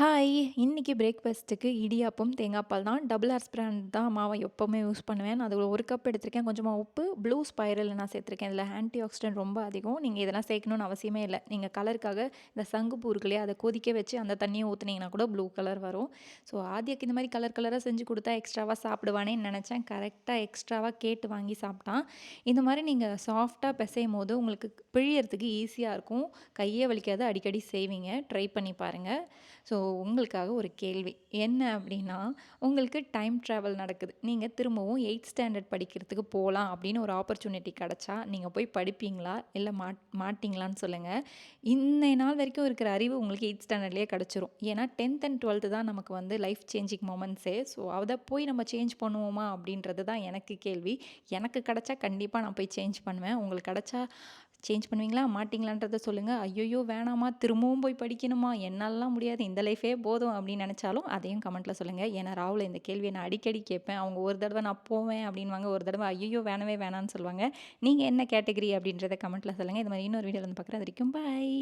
Hi! இன்றைக்கி பிரேக்ஃபாஸ்ட்டுக்கு இடியாப்பம், தேங்காய் பால் தான். டபுள் ஆர்ஸ் பிராண்ட் தான் மாவை எப்போவுமே யூஸ் பண்ணுவேன். அதில் ஒரு கப் எடுத்திருக்கேன். கொஞ்சமாக உப்பு, ப்ளூ ஸ்பைரல் நான் சேர்த்துருக்கேன். இதில் ஆன்டி ஆக்சிடென்ட் ரொம்ப அதிகம். நீங்கள் இதெல்லாம் சேர்க்கணும்னு அவசியமே இல்லை நீங்கள் கலருக்காக இந்த சங்குப்பூ அதை கொதிக்க வச்சு அந்த தண்ணியை ஊற்றுனீங்கன்னா கூட ப்ளூ கலர் வரும். ஸோ ஆதியாக்கு இந்த மாதிரி கலர் கலராக செஞ்சு கொடுத்தா எக்ஸ்ட்ராவாக சாப்பிடுவானேன்னு நினச்சேன் கரெக்டாக எக்ஸ்ட்ராவாக கேட்டு வாங்கி சாப்பிட்டான். இந்த மாதிரி நீங்கள் சாஃப்டாக பிசையும் போது உங்களுக்கு பிழியறதுக்கு ஈஸியாக இருக்கும். கையே வலிக்காத அடிக்கடி செய்வீங்க. ட்ரை பண்ணி பாருங்கள் ஸோ உங்களுக்காக ஒரு கேள்வி. என்ன அப்படின்னா உங்களுக்கு டைம் ட்ராவல் நடக்குது. நீங்கள் திரும்பவும் எயிட் ஸ்டாண்டர்ட் படிக்கிறதுக்கு போகலாம் அப்படின்னு ஒரு ஆப்பர்ச்சுனிட்டி கிடச்சா நீங்கள் போய் படிப்பீங்களா? இல்லை மாட் மாட்டிங்களான்னு சொல்லுங்கள் இன்னை நாள் வரைக்கும் இருக்கிற அறிவு உங்களுக்கு எயிட் ஸ்டாண்டர்ட்லேயே கிடச்சிரும் ஏன்னா 10த் அண்ட் 12த் தான் நமக்கு வந்து லைஃப் சேஞ்சிங் மொமெண்ட்ஸே. ஸோ அதை போய் நம்ம சேஞ்ச் பண்ணுவோமா? அப்படின்றது தான் எனக்கு கேள்வி. எனக்கு கிடச்சா கண்டிப்பாக நான் போய் சேஞ்ச் பண்ணுவேன். உங்களுக்கு கிடச்சா சேஞ்ச் பண்ணுவீங்களா? மாட்டிங்களான்றத சொல்லுங்கள் ஐயோயோ வேணாமா திரும்பவும் போய் படிக்கணுமா? என்னாலலாம் முடியாது. இந்த லைஃபே போதும் அப்படின்னு நினச்சாலும் அதையும் கமெண்ட்டில் சொல்லுங்கள் ஏன்னா ராவுல இந்த கேள்வியை நான் அடிக்கடி கேட்பேன். அவங்க ஒரு தடவை நான் போவேன் அப்படின்வாங்க ஒரு தடவை ஐயோ வேணவே வேணான்னு சொல்லுவாங்க. நீங்கள் என்ன கேட்டகரி அப்படின்றத கமெண்ட்டில் சொல்லுங்கள் இது மாதிரி இன்னொரு வீடியோ வந்து பார்க்குறேன். அது வரைக்கும் பாய்.